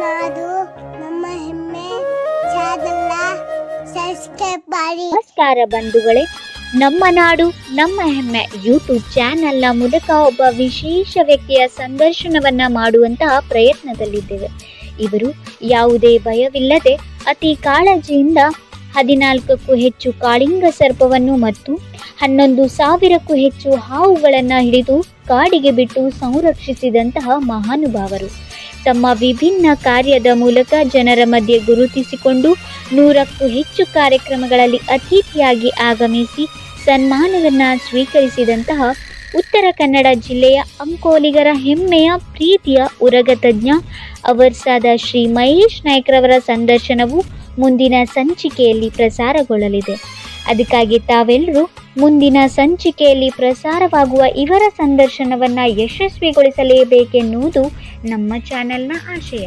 ನಾಡು ನಮ್ಮ ಹೆಮ್ಮೆ ಸಬ್ಸ್ಕ್ರೈಬ್ ಮಾಡಿ. ನಮಸ್ಕಾರ ಬಂಧುಗಳೇ. ನಮ್ಮ ನಾಡು, ನಮ್ಮ ಹೆಮ್ಮೆ. ಯೂಟ್ಯೂಬ್ ಚಾನೆಲ್ನ ಮೂಲಕ ಒಬ್ಬ ವಿಶೇಷ ವ್ಯಕ್ತಿಯ ಸಂದರ್ಶನವನ್ನ ಮಾಡುವಂತಹ ಪ್ರಯತ್ನದಲ್ಲಿದ್ದೇವೆ. ಇವರು ಯಾವುದೇ ಭಯವಿಲ್ಲದೆ ಅತಿ ಕಾಳಜಿಯಿಂದ ಹದಿನಾಲ್ಕಕ್ಕೂ ಹೆಚ್ಚು ಕಾಳಿಂಗ ಸರ್ಪವನ್ನು ಮತ್ತು ಹನ್ನೊಂದು ಸಾವಿರಕ್ಕೂ ಹೆಚ್ಚು ಹಾವುಗಳನ್ನು ಹಿಡಿದು ಕಾಡಿಗೆ ಬಿಟ್ಟು ಸಂರಕ್ಷಿಸಿದಂತಹ ಮಹಾನುಭಾವರು. ತಮ್ಮ ವಿಭಿನ್ನ ಕಾರ್ಯದ ಮೂಲಕ ಜನರ ಮಧ್ಯೆ ಗುರುತಿಸಿಕೊಂಡು ನೂರಕ್ಕೂ ಹೆಚ್ಚು ಕಾರ್ಯಕ್ರಮಗಳಲ್ಲಿ ಅತಿಥಿಯಾಗಿ ಆಗಮಿಸಿ ಸನ್ಮಾನವನ್ನು ಸ್ವೀಕರಿಸಿದಂತಹ ಉತ್ತರ ಕನ್ನಡ ಜಿಲ್ಲೆಯ ಅಂಕೋಲಿಗರ ಹೆಮ್ಮೆಯ ಪ್ರೀತಿಯ ಉರಗ ತಜ್ಞ ಅವರ್ಸಾದ ಶ್ರೀ ಮಹೇಶ್ ನಾಯ್ಕರವರ ಸಂದರ್ಶನವು ಮುಂದಿನ ಸಂಚಿಕೆಯಲ್ಲಿ ಪ್ರಸಾರಗೊಳ್ಳಲಿದೆ. ಅದಕ್ಕಾಗಿ ತಾವೆಲ್ಲರೂ ಮುಂದಿನ ಸಂಚಿಕೆಯಲ್ಲಿ ಪ್ರಸಾರವಾಗುವ ಇವರ ಸಂದರ್ಶನವನ್ನು ಯಶಸ್ವಿಗೊಳಿಸಲೇಬೇಕೆನ್ನುವುದು ನಮ್ಮ ಚಾನೆಲ್ನ ಆಶಯ.